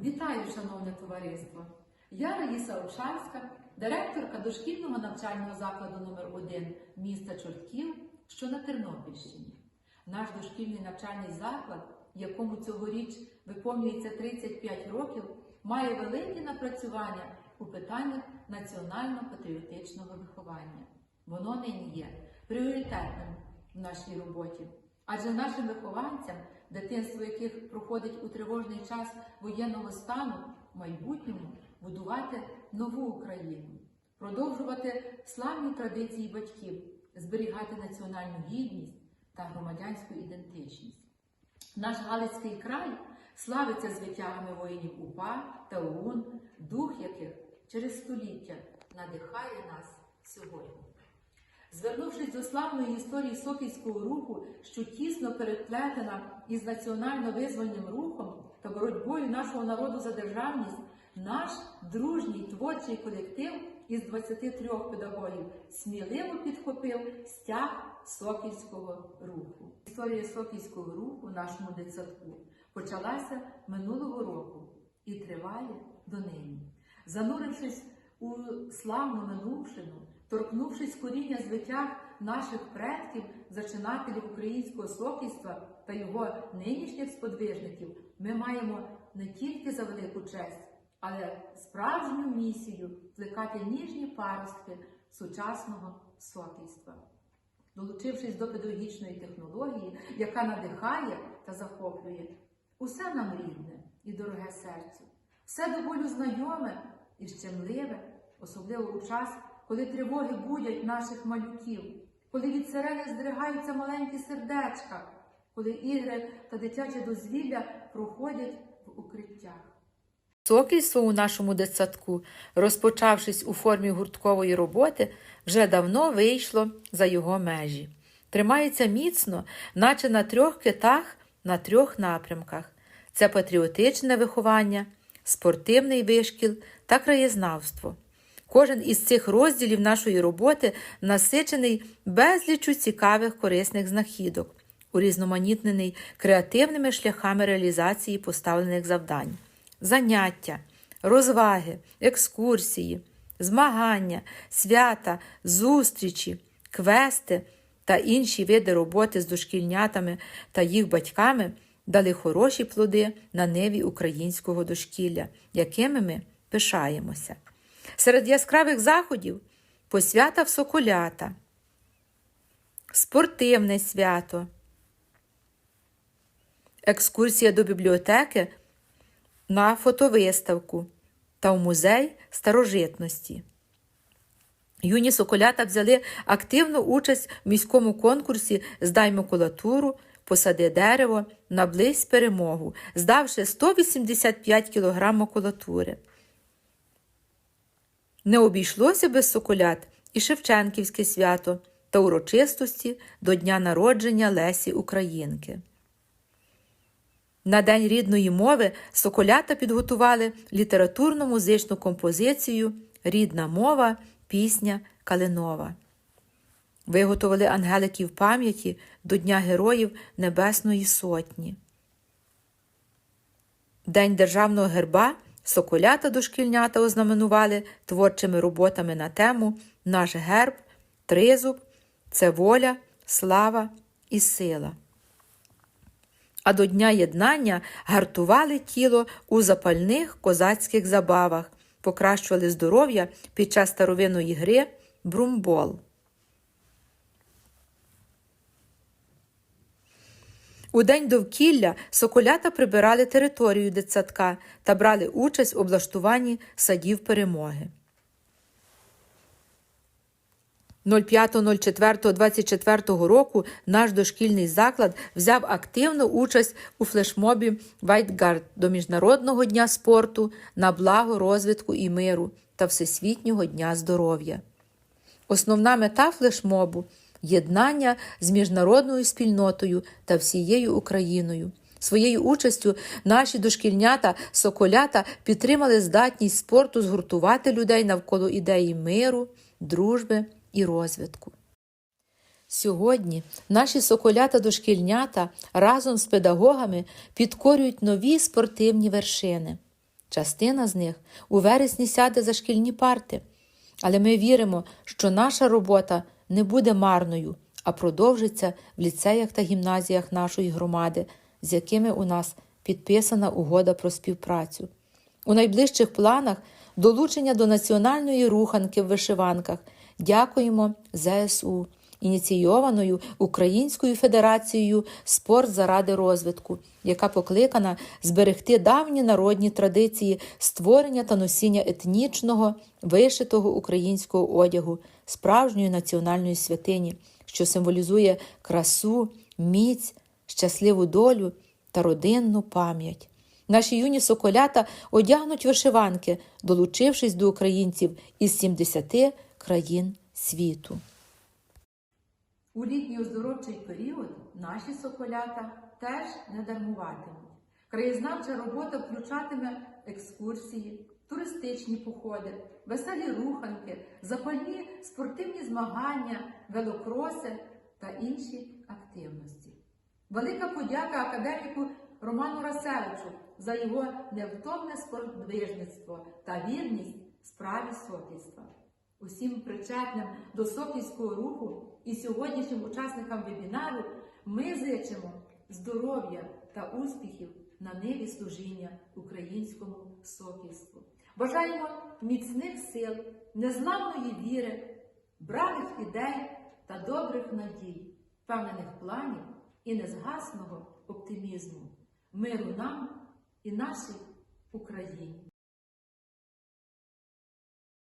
Вітаю, шановне товариство! Я Раїса Обшарська, директорка дошкільного навчального закладу номер 1 міста Чортків, що на Тернопільщині. Наш дошкільний навчальний заклад, якому цьогоріч виповнюється 35 років, має великі напрацювання у питаннях національно-патріотичного виховання. Воно нині є пріоритетним в нашій роботі. Адже нашим вихованцям, дитинство яких проходить у тривожний час воєнного стану, в майбутньому будувати нову Україну, продовжувати славні традиції батьків, зберігати національну гідність та громадянську ідентичність. Наш Галицький край славиться звитягами воїнів УПА та ОУН, дух яких через століття надихає нас сьогодні. Звернувшись до славної історії Сокільського руху, що тісно переплетена із національно-визвольним рухом та боротьбою нашого народу за державність, наш дружній творчий колектив із 23 педагогів сміливо підхопив стяг Сокільського руху. Історія Сокільського руху в нашому дитсадку почалася минулого року і триває донині. Занурившись у славну минувшину, торкнувшись коріння звитяг наших предків, зачинателів українського сокільства та його нинішніх сподвижників, ми маємо не тільки за велику честь, але справжню місію плекати ніжні паростки сучасного сокільства. Долучившись до педагогічної технології, яка надихає та захоплює, усе нам рідне і дороге серцю, все до болю знайоме і щемливе, особливо у час, коли тривоги будять наших малюків, коли від сирени здригаються маленькі сердечка, коли ігри та дитяче дозвілля проходять в укриттях. Сокільство у нашому дитсадку, розпочавшись у формі гурткової роботи, вже давно вийшло за його межі. Тримається міцно, наче на трьох китах на трьох напрямках: це патріотичне виховання, спортивний вишкіл та краєзнавство. Кожен із цих розділів нашої роботи насичений безлічу цікавих корисних знахідок, урізноманітнений креативними шляхами реалізації поставлених завдань заняття, розваги, екскурсії, змагання, свята, зустрічі, квести та інші види роботи з дошкільнятами та їх батьками дали хороші плоди на ниві українського дошкілля, якими ми пишаємося. Серед яскравих заходів посвята в соколята, спортивне свято, екскурсія до бібліотеки на фотовиставку та в музей старожитності. Юні соколята взяли активну участь в міському конкурсі Здай макулатуру, посади дерево, наблизь перемогу, здавши 185 кг макулатури. Не обійшлося без соколят і Шевченківське свято та урочистості до дня народження Лесі Українки. На День рідної мови соколята підготували літературно-музичну композицію Рідна мова, пісня Калинова. Виготовили ангеликів пам'яті до Дня Героїв Небесної Сотні. День державного герба соколята дошкільнята ознаменували творчими роботами на тему Наш герб, тризуб це воля, слава і сила а до Дня єднання гартували тіло у запальних козацьких забавах, покращували здоров'я під час старовинної гри брумбол. У день довкілля соколята прибирали територію дитсадка та брали участь в облаштуванні садів перемоги. 05.04.24 року наш дошкільний заклад взяв активну участь у флешмобі Вайтгард до Міжнародного дня спорту на благо розвитку і миру та Всесвітнього дня здоров'я. Основна мета флешмобу єднання з міжнародною спільнотою та всією Україною. Своєю участю наші дошкільнята, соколята підтримали здатність спорту згуртувати людей навколо ідеї миру, дружби і розвитку. Сьогодні наші соколята-дошкільнята разом з педагогами підкорюють нові спортивні вершини. Частина з них у вересні сяде за шкільні парти. Але ми віримо, що наша робота не буде марною, а продовжиться в ліцеях та гімназіях нашої громади, з якими у нас підписана угода про співпрацю. У найближчих планах долучення до національної руханки в вишиванках. Дякуємо ЗСУ, ініційованою Українською Федерацією Спорт заради розвитку, яка покликана зберегти давні народні традиції створення та носіння етнічного, вишитого українського одягу, справжньої національної святині, що символізує красу, міць, щасливу долю та родинну пам'ять. Наші юні соколята одягнуть вишиванки, долучившись до українців із 70 країн світу. У літній оздоровчий період наші соколята теж не дармуватимуть. Краєзнавча робота включатиме екскурсії, туристичні походи, веселі руханки, запальні спортивні змагання, велокроси та інші активності. Велика подяка академіку Роману Расевичу за його невтомне спортдвижництво та вірність справі сокільства. Усім причетним до сокільського руху і сьогоднішнім учасникам вебінару ми зичимо здоров'я та успіхів на ниві служіння українському сокільству. Бажаємо міцних сил, незламної віри, бравих ідей та добрих надій, впевнених планів і незгасного оптимізму, миру нам і нашій Україні.